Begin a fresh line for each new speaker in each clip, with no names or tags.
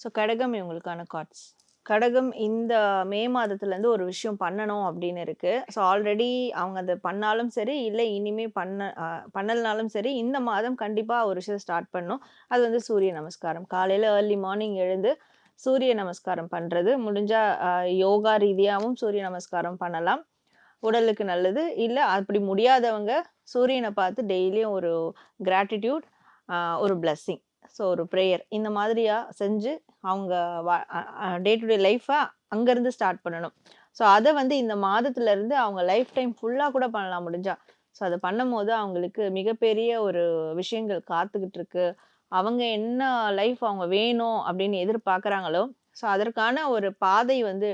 So கடகம் இவங்களுக்கான cards கடகம் இந்த மே மாதத்துலேருந்து ஒரு விஷயம் பண்ணணும் அப்படின்னு இருக்குது ஸோ ஆல்ரெடி அவங்க அதை பண்ணாலும் சரி இல்லை இனிமே பண்ண பண்ணலனாலும் சரி இந்த மாதம் கண்டிப்பாக ஒரு விஷயம் ஸ்டார்ட் பண்ணணும். அது வந்து சூரிய நமஸ்காரம். காலையில் ஏர்லி மார்னிங் எழுந்து சூரிய நமஸ்காரம் பண்ணுறது முடிஞ்சால் யோகா ரீதியாகவும் சூரிய நமஸ்காரம் பண்ணலாம். உடலுக்கு நல்லது. இல்லை அப்படி முடியாதவங்க சூரியனை பார்த்து டெய்லியும் ஒரு கிராட்டிடியூட் ஒரு பிளஸ்ஸிங் ஸோ ஒரு ப்ரேயர் இந்த மாதிரியாக செஞ்சு அவங்க டே டு டே லைஃப்பை அங்கேருந்து ஸ்டார்ட் பண்ணணும். ஸோ அதை வந்து இந்த மாதத்துலேருந்து அவங்க லைஃப் டைம் ஃபுல்லாக கூட பண்ணலாம் முடிஞ்சா. ஸோ அதை பண்ணும்போது அவங்களுக்கு மிகப்பெரிய ஒரு விஷயங்கள் காத்துக்கிட்டு இருக்கு அவங்க என்ன லைஃப் அவங்க வேணும் அப்படின்னு எதிர்பார்க்குறாங்களோ ஸோ அதற்கான ஒரு பாதை வந்து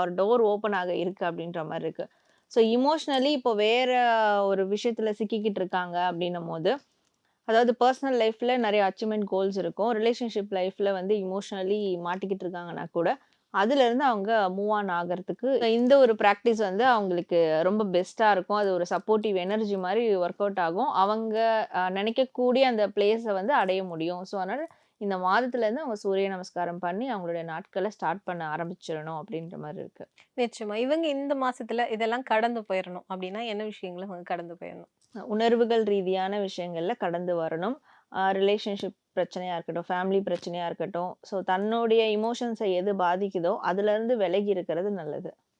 ஒரு டோர் ஓப்பனாக இருக்குது இருக்கு அப்படின்ற மாதிரி இருக்குது ஸோ இமோஷ்னலி இப்போ வேற ஒரு விஷயத்தில் சிக்கிக்கிட்டு இருக்காங்க அப்படின்னும் போது அதாவது பர்சனல் லைஃப்பில் நிறைய அச்சீவ்மெண்ட் கோல்ஸ் இருக்கும். ரிலேஷன்ஷிப் லைஃப்பில் வந்து இமோஷனலி மாட்டிக்கிட்டு இருக்காங்கன்னா கூட அதுலேருந்து அவங்க மூவ் ஆன் ஆகிறதுக்கு இந்த ஒரு ப்ராக்டிஸ் வந்து அவங்களுக்கு ரொம்ப பெஸ்ட்டாக இருக்கும். அது ஒரு சப்போர்ட்டிவ் எனர்ஜி மாதிரி ஒர்க் அவுட் ஆகும். அவங்க நினைக்கக்கூடிய அந்த பிளேஸை வந்து அடைய முடியும். ஸோ அதனால் இந்த மாதத்துல இருந்து அவங்க சூரிய நமஸ்காரம் பண்ணி அவங்களுடைய நாட்களை ஸ்டார்ட் பண்ண ஆரம்பிச்சிடணும் அப்படின்ற மாதிரி இருக்கு.
நிச்சயமா. இவங்க இந்த மாசத்துல இதெல்லாம் கடந்து போயிடணும் அப்படின்னா என்ன விஷயங்களை அவங்க கடந்து போயிடணும்
உணர்வுகள் ரீதியான விஷயங்கள்ல கடந்து வரணும். ரிலேஷன்ஷிப் பிரச்சனையா இருக்கட்டும் ஃபேமிலி பிரச்சனையா இருக்கட்டும். ஸோ தன்னுடைய இமோஷன்ஸை எது பாதிக்குதோ அதுல இருந்து விலகி இருக்கிறது நல்லது.